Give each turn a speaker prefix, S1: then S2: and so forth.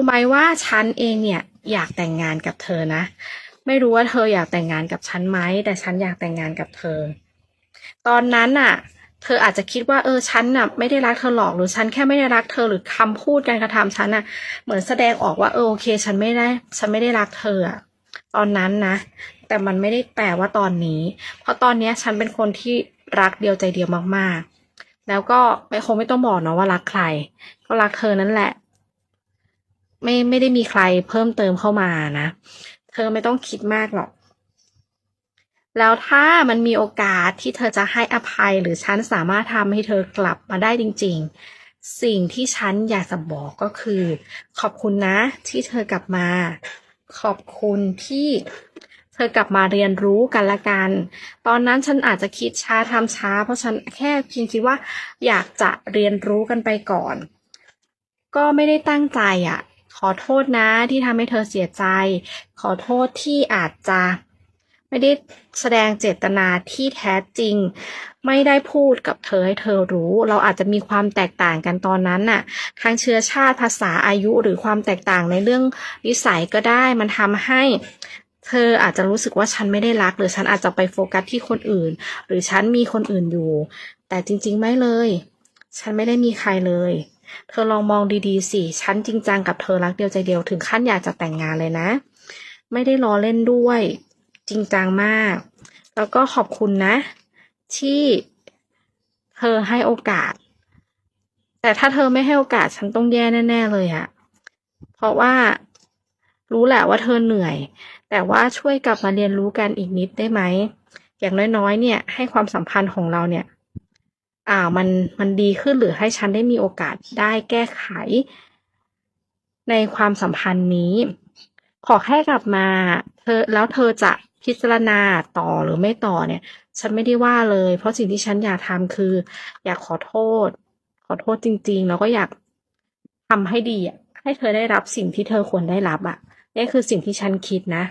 S1: รู้ไหมว่าฉันเองเนี่ยอยากแต่งงานกับเธอนะ ไม่รู้ว่าเธออยากแต่งงานกับฉันไหม แต่ฉันอยากแต่งงานกับเธอ ตอนนั้นน่ะ เธออาจจะคิดว่าเออฉันน่ะไม่ได้รักเธอหรอกหรือฉันแค่ไม่ได้รักเธอหรือคำพูดการกระทำฉันน่ะ เหมือนแสดงออกว่าเออโอเค ฉันไม่ได้ ฉันไม่ได้รักเธออะตอนนั้นนะ แต่มันไม่ได้แปลว่าตอนนี้ เพราะตอนเนี้ยฉันเป็นคนที่รักเดียวใจเดียวมากๆ แล้วก็ไม่คงไม่ต้องบอกเนาะว่ารักใคร ก็รักเธอนั่นแหละ ไม่ไม่ได้มีใครเพิ่มเติมเข้ามานะ เธอไม่ต้องคิดมากหรอก แล้วถ้ามันมีโอกาสที่เธอจะให้อภัยหรือฉันสามารถทำให้เธอกลับมาได้จริง ๆ สิ่งที่ฉันอยากจะบอกก็คือ ขอบคุณนะ ที่เธอกลับมา ขอบคุณที่เธอกลับมาเรียนรู้กันละกัน ตอนนั้นฉันอาจจะคิดช้าทำช้า เพราะฉันแค่เพียงคิดว่า อยากจะเรียนรู้กันไปก่อน ก็ไม่ได้ตั้งใจอะ ขอโทษนะที่ทำให้เธอเสียใจ ขอโทษที่อาจจะ ไม่ได้แสดงเจตนาที่แท้จริง ไม่ได้พูดกับเธอให้เธอรู้ เราอาจจะมีความแตกต่างกันตอนนั้นน่ะทางเชื้อชาติภาษาอายุหรือความแตกต่างในเรื่องนิสัยก็ได้ มันทำให้เธออาจจะรู้สึกว่าฉันไม่ได้รัก หรือฉันอาจจะไปโฟกัสที่คนอื่น หรือฉันมีคนอื่นอยู่ แต่จริง ๆ ไม่เลย ฉันไม่ได้มีใครเลย เธอลองมองดีๆสิ ฉันจริงจังกับเธอรักเดียวใจเดียวถึงขั้นอยากจะแต่งงานเลยนะ ไม่ได้ล้อเล่นด้วย จริงจังมาก แล้วก็ขอบคุณนะ ที่เธอให้โอกาส แต่ถ้าเธอไม่ให้โอกาสฉันต้องแย่แน่ ๆ เลยอะเพราะว่ารู้แหละว่าเธอเหนื่อย แต่ว่าช่วยกลับมาเรียนรู้กันอีกนิดได้ไหม อย่างน้อยๆ เนี่ยให้ความสัมพันธ์ของเราเนี่ย อ่ามันมันดีขึ้นหรือให้ฉันได้มีโอกาสได้แก้ไข ในความสัมพันธ์นี้ ขอแค่กลับมา เธอแล้วเธอจะพิจารณาต่อหรือไม่ต่อเนี่ย ฉันไม่ได้ว่าเลย เพราะสิ่งที่ฉันอยากทำคือ อยากขอโทษ ขอโทษจริง ๆ แล้วก็อยากทำให้ดีอะให้เธอได้รับสิ่งที่เธอควรได้รับอะนี่คือสิ่งที่ฉันคิดนะ